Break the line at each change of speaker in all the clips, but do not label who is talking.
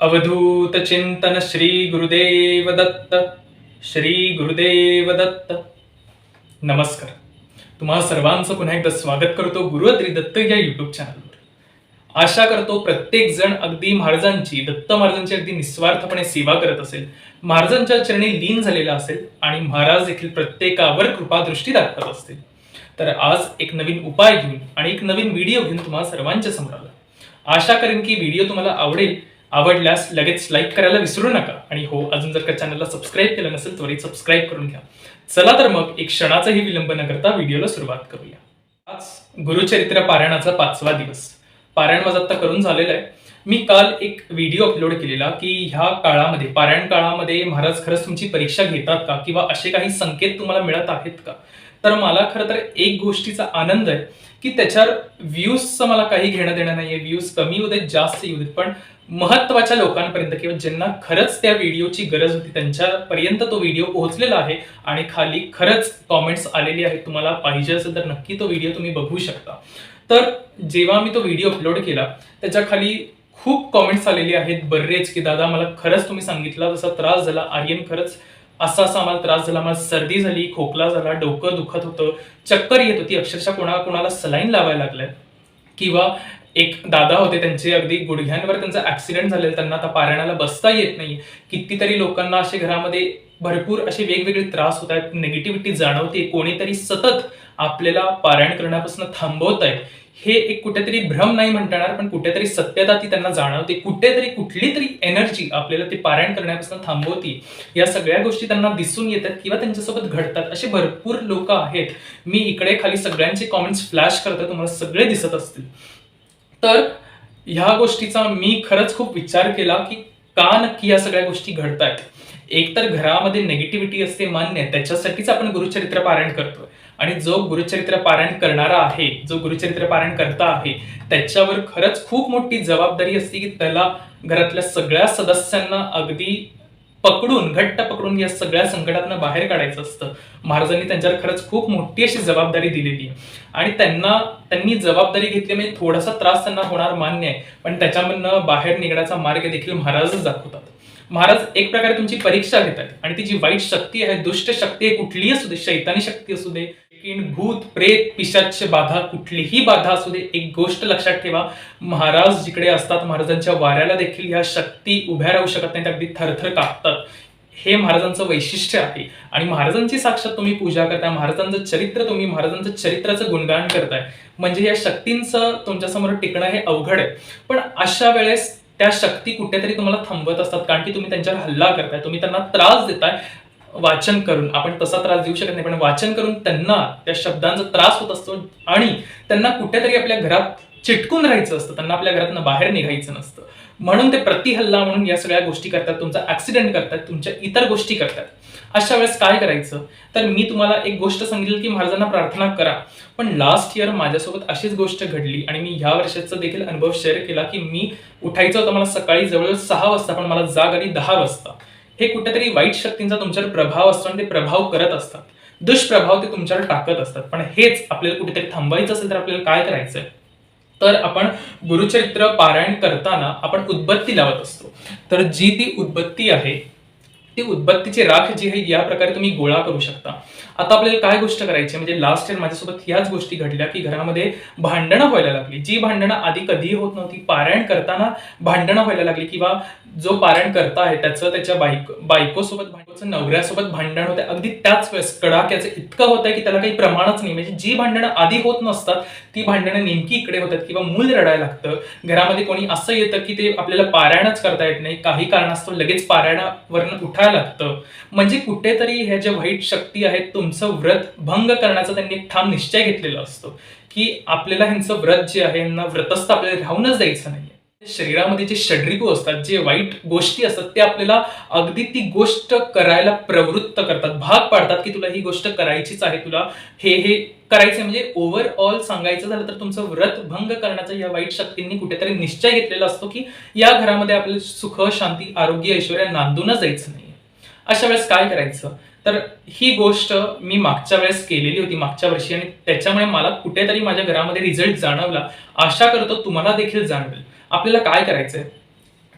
अवधूत चिंतन श्री गुरुदेव दत्त श्री गुरुदेव दत्त नमस्कार. तुम्हा सर्वांचं पुन्हा एकदा स्वागत करतो गुरुअत्री दत्त या युट्यूब चॅनलवर आशा करतो प्रत्येक जण अगदी महाराजांची दत्त महाराजांची अगदी निस्वार्थपणे सेवा करत असेल. महाराजांच्या चरणी लीन झालेला असेल आणि महाराज देखील प्रत्येकावर कृपादृष्टी दाखवत असतील. तर आज एक नवीन उपाय घेऊन आणि एक नवीन व्हिडिओ घेऊन तुम्हाला सर्वांच्या समोर आला आशा करेन की व्हिडिओ तुम्हाला आवडेल. आवडल्यास लगेच लाईक करायला विसरू नका. आणि हो अजून जर का चॅनलला सबस्क्राईब केलं नसेल त्वरित सबस्क्राईब करून घ्या. चला तर मग एक क्षणाचाही विलंब न करता व्हिडिओला सुरुवात करूया. आज गुरुचरित्र पारायणाचा पाचवा दिवस. पारायण माझं आत्ता करून झालेलं आहे. मी काल एक व्हिडिओ अपलोड केलेला की ह्या काळामध्ये पारायण काळामध्ये महाराज खरंच तुमची परीक्षा घेतात का? किंवा असे काही संकेत तुम्हाला मिळत आहेत का? तर मला खरं तर एक गोष्टीचा आनंद आहे. की त्याच्यावर व्ह्यूजचं मला काही घेणं देणं नाहीये. व्ह्यूज कमी होऊ देत जास्त येऊ देत. पण महत्त्वाच्या लोकांपर्यंत किंवा ज्यांना खरंच त्या व्हिडिओची गरज होती त्यांच्यापर्यंत तो व्हिडिओ पोहोचलेला आहे आणि खाली खरंच कॉमेंट्स आलेली आहेत. तुम्हाला पाहिजे असेल तर नक्की तो व्हिडिओ तुम्ही बघू शकता. तर जेव्हा मी तो व्हिडिओ अपलोड केला त्याच्याखाली खूप कॉमेंट्स आलेली आहेत. बरेच की दादा मला खरंच तुम्ही सांगितला तसा त्रास झाला. आर्यन खरंच असा असा आम्हाला त्रास झाला मला सर्दी झाली खोकला झाला डोकं दुखत होतं. चक्कर येत होती. अक्षरशः कोणाला कोणाला सलाईन लावायला लागलाय. किंवा एक दादा होते त्यांचे अगदी गुडघ्यांवर त्यांचा ऍक्सिडेंट झालेला त्यांना आता पारायणाला बसता येत नाही. कितीतरी लोकांना असे घरामध्ये भरपूर असे वेगवेगळे त्रास होत आहेत. निगेटिव्हिटी जाणवते. कोणीतरी सतत आपल्याला पारायण करण्यापासून थांबवत आहे. हे एक कुठेतरी भ्रम नाही म्हणता येणार पण कुठेतरी सत्यता ती त्यांना जाणवते. कुठेतरी कुठली तरी एनर्जी आपल्याला ते पारायण करण्यापासून थांबवते. या सगळ्या गोष्टी त्यांना दिसून येतात किंवा त्यांच्यासोबत घडतात. असे भरपूर लोक आहेत. मी इकडे खाली सगळ्यांचे कॉमेंट्स फ्लॅश करतो. तुम्हाला सगळे दिसत असतील. तर ह्या गोष्टीचा मी खरंच खूप विचार केला की का नक्की या सगळ्या गोष्टी घडतायत? तर घरामध्ये नेगेटिव्हिटी असते मान्य आहे त्याच्यासाठीच आपण गुरुचरित्र पारायण करतोय. आणि जो गुरुचरित्र पारायण करणारा आहे जो गुरुचरित्र पारायण करता आहे त्याच्यावर खरंच खूप मोठी जबाबदारी असते की त्याला घरातल्या सगळ्या सदस्यांना अगदी पकडून घट्ट पकडून या सगळ्या संकटातनं बाहेर काढायचं असतं. महाराजांनी त्यांच्यावर खरंच खूप मोठी अशी जबाबदारी दिलेली. आहे आणि त्यांना त्यांनी जबाबदारी घेतली म्हणजे थोडासा त्रास त्यांना होणार मान्य आहे. पण त्याच्यामधनं बाहेर निघण्याचा मार्ग देखील महाराजच दाखवतात. महाराज एक प्रकारे तुमची परीक्षा घेतात आणि ती जी वाईट शक्ती आहे दुष्ट शक्ती आहे कुठलीही असू दे शैतानी शक्ती असू दे भूत प्रेत पिशाच बाधा कुठलीही बाधा असू दे एक गोष्ट लक्षात ठेवा महाराज जिकडे असतात महाराजांच्या वाऱ्याला देखील ह्या शक्ती उभ्या राहू शकत नाहीत अगदी थरथर कापतात. हे महाराजांचं वैशिष्ट्य आहे. आणि महाराजांची साक्षात तुम्ही पूजा करताय महाराजांचं चरित्र तुम्ही महाराजांचं चरित्राचं गुणगान करताय. म्हणजे या शक्तींचं तुमच्यासमोर टिकणं हे अवघड आहे. पण अशा वेळेस त्या शक्ती कुठेतरी तुम्हाला थांबवत असतात कारण की तुम्ही त्यांच्यावर हल्ला करताय तुम्ही त्यांना त्रास देताय वाचन करून. आपण तसा त्रास देऊ शकत नाही पण वाचन करून त्यांना त्या शब्दांचा त्रास होत असतो आणि त्यांना कुठेतरी आपल्या घरात चिटकून राहायचं असतं त्यांना आपल्या घरातनं बाहेर निघायचं नसतं. म्हणून ते प्रतिहल्ला म्हणून या सगळ्या गोष्टी करतात तुमचा ऍक्सिडेंट करतात तुमच्या इतर गोष्टी करतात. अशा वेळेस काय करायचं? तर मी तुम्हाला एक गोष्ट सांगितली की महाराजांना प्रार्थना करा. पण लास्ट इयर माझ्यासोबत अशीच गोष्ट घडली आणि मी ह्या वर्षाचा देखील अनुभव शेअर केला की मी उठायचं होतं मला सकाळी जवळजवळ सहा वाजता पण मला जाग आली दहा वाजता. हे कुठेतरी वाईट शक्तींचा तुमच्यावर प्रभाव असतो आणि ते प्रभाव करत असतात. दुष्प्रभाव ते तुमच्यावर टाकत असतात. पण हेच आपल्याला कुठेतरी थांबायचं असेल तर आपल्याला काय करायचंय? तर आपण गुरुचरित्र पारायण करताना आपण उदबत्ती लावत असतो. तर जी ती उदबत्ती आहे ती उदबत्तीची राख जी आहे या प्रकारे तुम्ही गोळा करू शकता. आता आपल्याला काय गोष्ट करायची म्हणजे लास्ट इयर माझ्यासोबत ह्याच गोष्टी घडल्या की घरामध्ये भांडणं व्हायला लागली. जी भांडणं आधी कधीही होत नव्हती पारायण करताना भांडणं व्हायला लागली किंवा जो पारायण करता आहे त्याचं त्याच्या बायको बायकोसोबत बायकोचं नवऱ्यासोबत भांडण होतं. अगदी त्याच वेळेस कडाक्याचं इतकं होतं की त्याला काही प्रमाणच नाही. म्हणजे जी भांडणं आधी होत नसतात ती भांडणं नेमकी इकडे होतात किंवा मूल रडायला लागतं. घरामध्ये कोणी असं येतं की ते आपल्याला पारायणच करता येत नाही. काही कारणास्तव लगेच पारायणावरनं उठायला लागतं. म्हणजे कुठेतरी ह्या ज्या वाईट शक्ती आहेत तुमचं व्रत भंग करण्याचा त्यांनी एक ठाम निश्चय घेतलेला असतो. की आपल्याला ह्यांचं व्रत जे आहे यांना व्रतस्थ आपल्याला राहूनच द्यायचं नाही शरीरामध्ये जे षड्रिपू असतात जे वाईट गोष्टी असतात ते आपल्याला अगदी ती गोष्ट करायला प्रवृत्त करतात भाग पाडतात की तुला ही गोष्ट करायचीच आहे तुला हे हे करायचं म्हणजे ओव्हरऑल सांगायचं झालं तर तुमचं व्रत भंग करण्याचा या वाईट शक्तींनी कुठेतरी निश्चय घेतलेला असतो की या घरामध्ये आपलं सुख शांती आरोग्य ऐश्वर्या नांदूनच जायचं नाही अशा वेळेस काय करायचं? तर ही गोष्ट मी मागच्या वेळेस केलेली होती मागच्या वर्षी. आणि त्याच्यामुळे मला कुठेतरी माझ्या घरामध्ये रिझल्ट जाणवला. आशा करतो तुम्हाला देखील जाणवेल. आपल्याला काय करायचंय?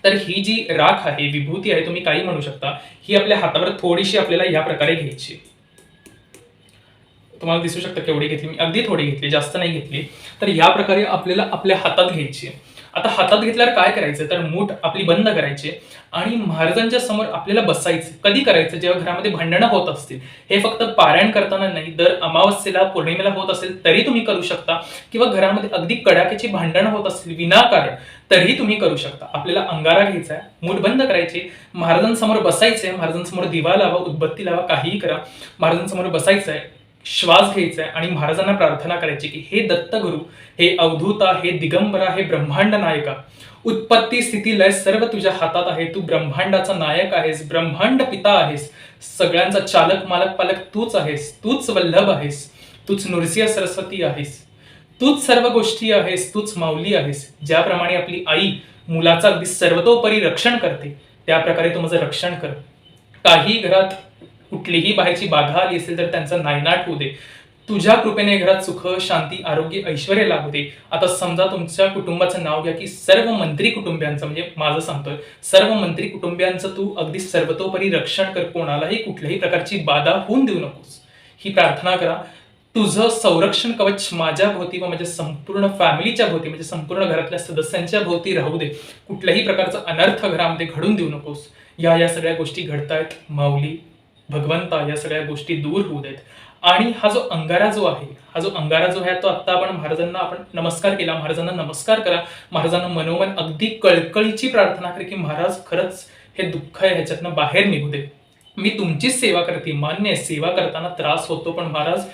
तर ही जी राख आहे विभूती आहे तुम्ही काही म्हणू शकता ही आपल्या हातावर थोडीशी आपल्याला या प्रकारे घ्यायची. तुम्हाला दिसू शकतं केवढी घेतली मी. अगदी थोडी घेतली जास्त नाही घेतली. तर या प्रकारे आपल्याला आपल्या हातात घ्यायची आता हातात घेतल्यावर काय करायचं? तर मूठ आपली बंद करायची आणि महाराजांच्या समोर आपल्याला बसायचं. कधी करायचं? जेव्हा घरामध्ये भांडणं होत असतील. हे फक्त पारायण करताना नाही दर अमावस्येला पौर्णिमेला होत असेल तरी तुम्ही करू शकता. किंवा घरामध्ये अगदी कडाक्याची भांडणं होत असतील विनाकारण तरीही तुम्ही करू शकता. आपल्याला अंगारा घ्यायचा आहे मूठ बंद करायची. महाराजांसमोर बसायचंय महाराजांसमोर दिवा लावा उदबत्ती लावा काहीही करा. महाराजांसमोर बसायचं आहे श्वास घ्यायचा आहे आणि महाराजांना प्रार्थना करायची की हे दत्तगुरु हे अवधूता हे दिगंबरा हे ब्रह्मांड नायका उत्पत्ती स्थिती लय सर्व तुझ्या हातात आहे. तू ब्रह्मांडाचा नायक आहेस ब्रह्मांड पिता आहेस. सगळ्यांचा चालक मालक पालक तूच आहेस. तूच वल्लभ आहेस. तूच नृसिंह सरस्वती आहेस. तूच सर्व गोष्टी आहेस. तूच माऊली आहेस. ज्याप्रमाणे आपली आई मुलाचा अगदी सर्वतोपरी रक्षण करते त्या प्रकारे तू माझं रक्षण कर. काही घरात कुठलीही बाहेरची बाधा आली असेल तर त्यांचा नायनाट होऊ दे. तुझ्या कृपेने घरात सुख शांती आरोग्य ऐश्वर लागू दे. आता समजा तुमच्या कुटुंबाचं नाव घ्या की सर्व मंत्री कुटुंबियांचं म्हणजे माझं सांगतोय सर्व मंत्री कुटुंबियांचं तू अगदी सर्वतोपरी रक्षण कर. कोणालाही कुठल्याही प्रकारची बाधा होऊन देऊ नकोस. ही प्रार्थना करा. तुझं संरक्षण कवच माझ्या भोवती व माझ्या संपूर्ण फॅमिलीच्या भोवती म्हणजे संपूर्ण घरातल्या सदस्यांच्या भोवती राहू दे. कुठल्याही प्रकारचा अनर्थ घरामध्ये घडून देऊ नकोस. या या सगळ्या गोष्टी घडतायत माऊली. भगवंता या सगळ्या गोष्टी दूर होऊ देत. आणि हा जो अंगारा जो आहे हा जो अंगारा जो आहे तो आता आपण महाराजांना आपण नमस्कार केला. महाराजांना नमस्कार करा. महाराजांना मनोमन अगदी कळकळीची प्रार्थना करा की महाराज खरंच हे दुःख आहे ह्याच्यातनं बाहेर निघू दे. मी तुमचीच सेवा करते. मान्य सेवा करताना त्रास होतो पण महाराज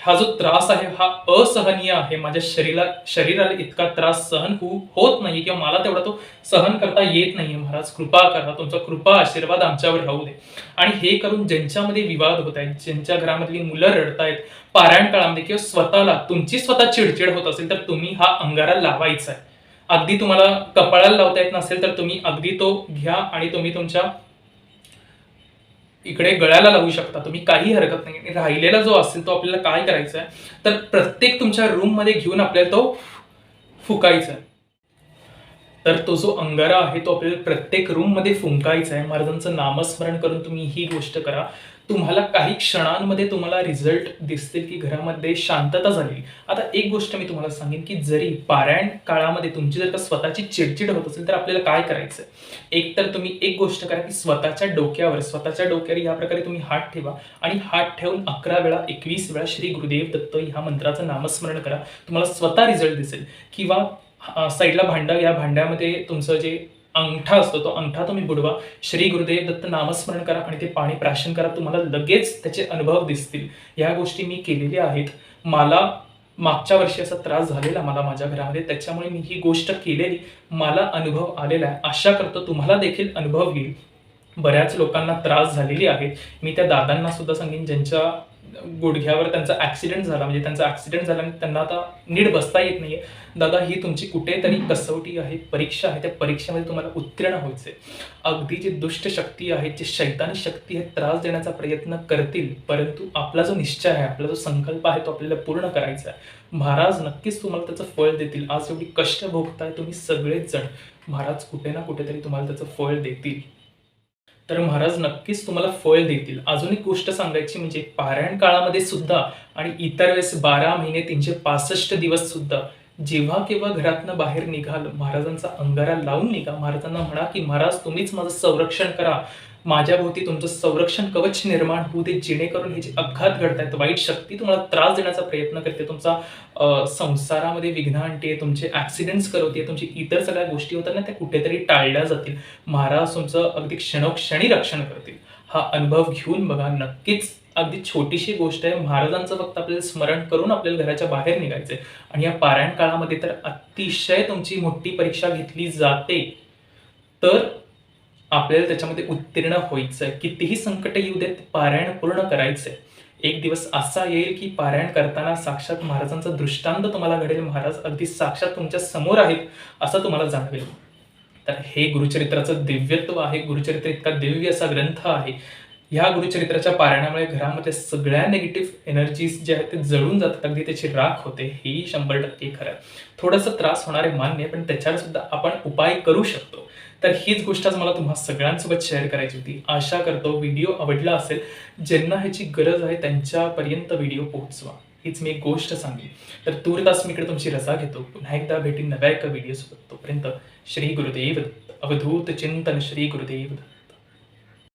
हा जो त्रास आहे हा असहनीय आहे. माझ्या शरीरा शरीराला इतका त्रास सहन होऊ होत नाही किंवा मला तेवढा तो सहन करता येत नाहीये महाराज कृपा करा. तुमचा कृपा आशीर्वाद आमच्यावर राहू दे. आणि हे करून ज्यांच्यामध्ये विवाद होत आहेत ज्यांच्या घरामधली मुलं रडतायत पारायण काळामध्ये किंवा स्वतःला तुमची स्वतः चिडचिड होत असेल तर तुम्ही हा अंगारा लावायचा आहे. अगदी तुम्हाला कपाळाला लावता येत नसेल तर तुम्ही अगदी तो घ्या आणि तुम्ही तुमच्या इकडे गळ्याला लावू शकता. तुम्ही काही हरकत नाही. आणि राहिलेला जो असेल तो आपल्याला काय करायचा आहे तर प्रत्येक तुमच्या रूममध्ये घेऊन आपल्याला तो फुकायचा आहे तर तो जो अंगारा आहे तो आपल्याला प्रत्येक रूममध्ये फुंकायचा आहे महाराजांचं नामस्मरण करून तुम्ही ही गोष्ट करा. तुम्हाला काही क्षणांमध्ये तुम्हाला रिझल्ट दिसतील की घरामध्ये शांतता झाली. आता एक गोष्ट मी तुम्हाला सांगेन की जरी पारायण काळामध्ये तुमची जर का स्वतःची चिडचिड होत असेल तर आपल्याला काय करायचं एक तर तुम्ही एक गोष्ट करा की स्वतःच्या डोक्यावर स्वतःच्या डोक्यावर या प्रकारे तुम्ही हात ठेवा आणि हात ठेवून अकरा वेळा एकवीस वेळा श्री गुरुदेव दत्त ह्या मंत्राचं नामस्मरण करा. तुम्हाला स्वतः रिझल्ट दिसेल. किंवा साईडला भांडं या भांड्यामध्ये तुमचं जे अंगठा असतो तो अंगठा तुम्ही बुडवा. श्री गुरुदेव दत्त नामस्मरण करा आणि ते पाणी प्राशन करा. तुम्हाला लगेच त्याचे अनुभव दिसतील. ह्या गोष्टी मी केलेल्या आहेत. मला मागच्या वर्षी असा त्रास झालेला मला माझ्या घरामध्ये. त्याच्यामुळे मी ही गोष्ट केलेली. मला अनुभव आलेला आहे. आशा करतो तुम्हाला देखील अनुभव येईल. बऱ्याच लोकांना त्रास झालेली आहे. मी त्या दादांना सुद्धा सांगेन ज्यांच्या गुडघ्यावर त्यांचा ॲक्सिडेंट झाला म्हणजे त्यांचा ॲक्सिडेंट झाला आणि त्यांना आता नीट बसता येत नाही आहे दादा ही तुमची कुठेतरी कसोटी आहे परीक्षा आहे. त्या परीक्षेमध्ये तुम्हाला उत्तीर्ण व्हायचंय. अगदी जी दुष्ट शक्ती आहे जी शैतानी शक्ती आहे त्रास देण्याचा प्रयत्न करतील परंतु आपला जो निश्चय आहे आपला जो संकल्प आहे तो आपल्याला पूर्ण करायचा आहे. महाराज नक्कीच तुम्हाला त्याचं फळ देतील. आज एवढी कष्ट भोगताय तुम्ही सगळेच जण महाराज कुठे ना कुठेतरी तुम्हाला त्याचं फळ देतील. तर महाराज नक्कीच तुम्हाला फळ देतील. अजून एक गोष्ट सांगायची म्हणजे पारायण काळामध्ये सुद्धा आणि इतर वेळेस बारा महिने तीनशे पासष्ट दिवस सुद्धा जेव्हा केव्हा घरातनं बाहेर निघाल महाराजांचा अंगारा लावून निघा. महाराजांना म्हणा की महाराज तुम्हीच माझं संरक्षण करा. माझ्या भोवती तुमचं संरक्षण कवच निर्माण होऊ दे. जेणेकरून हे जे अपघात घडतायत वाईट शक्ती तुम्हाला त्रास देण्याचा प्रयत्न करते. तुमचा संसारामध्ये विघ्न आणते तुमचे ॲक्सिडेंट्स करवते तुमची इतर सगळ्या गोष्टी होतात ना त्या कुठेतरी टाळल्या जातील. महाराज तुमचं अगदी क्षणोक्षणी रक्षण करतील. हा अनुभव घेऊन बघा नक्कीच अगदी छोटीशी गोष्ट आहे. महाराजांचं फक्त आपल्याला स्मरण करून आपल्याला घराच्या बाहेर निघायचं आहे. आणि या पारायण काळामध्ये तर अतिशय तुमची मोठी परीक्षा घेतली जाते. तर आपल्याला त्याच्यामध्ये उत्तीर्ण व्हायचं आहे. कितीही संकट येऊ देत पारायण पूर्ण करायचंय एक दिवस असा येईल की पारायण करताना साक्षात महाराजांचा दृष्टांत तुम्हाला घडेल. महाराज अगदी साक्षात तुमच्यासमोर आहेत असं तुम्हाला जाणवेल. तर हे गुरुचरित्राचं दिव्यत्व आहे. गुरुचरित्र इतका दिव्य असा ग्रंथ आहे. ह्या गुरुचरित्राच्या पारायणामुळे घरामध्ये सगळ्या निगेटिव्ह एनर्जीज जे आहेत ते जळून जातात. अगदी त्याची राख होते हेही शंभर टक्के खरं आहे. थोडासा त्रास होणारे मान्य आहे, पण त्याच्यावर सुद्धा आपण उपाय करू शकतो. तर हीच गोष्ट आज मला तुम्हा सगळ्यांसोबत शेअर करायची होती. आशा करतो व्हिडिओ आवडला असेल. ज्यांना ह्याची गरज आहे त्यांच्यापर्यंत व्हिडिओ पोहोचवा. हीच मी एक गोष्ट सांगली तर तूर्तास मी इकडे तुमची रजा घेतो. पुन्हा एकदा भेटी नव्या एका व्हिडिओसोबत तोपर्यंत श्री गुरुदेव अवधूत चिंतन श्री गुरुदेव. दत्त.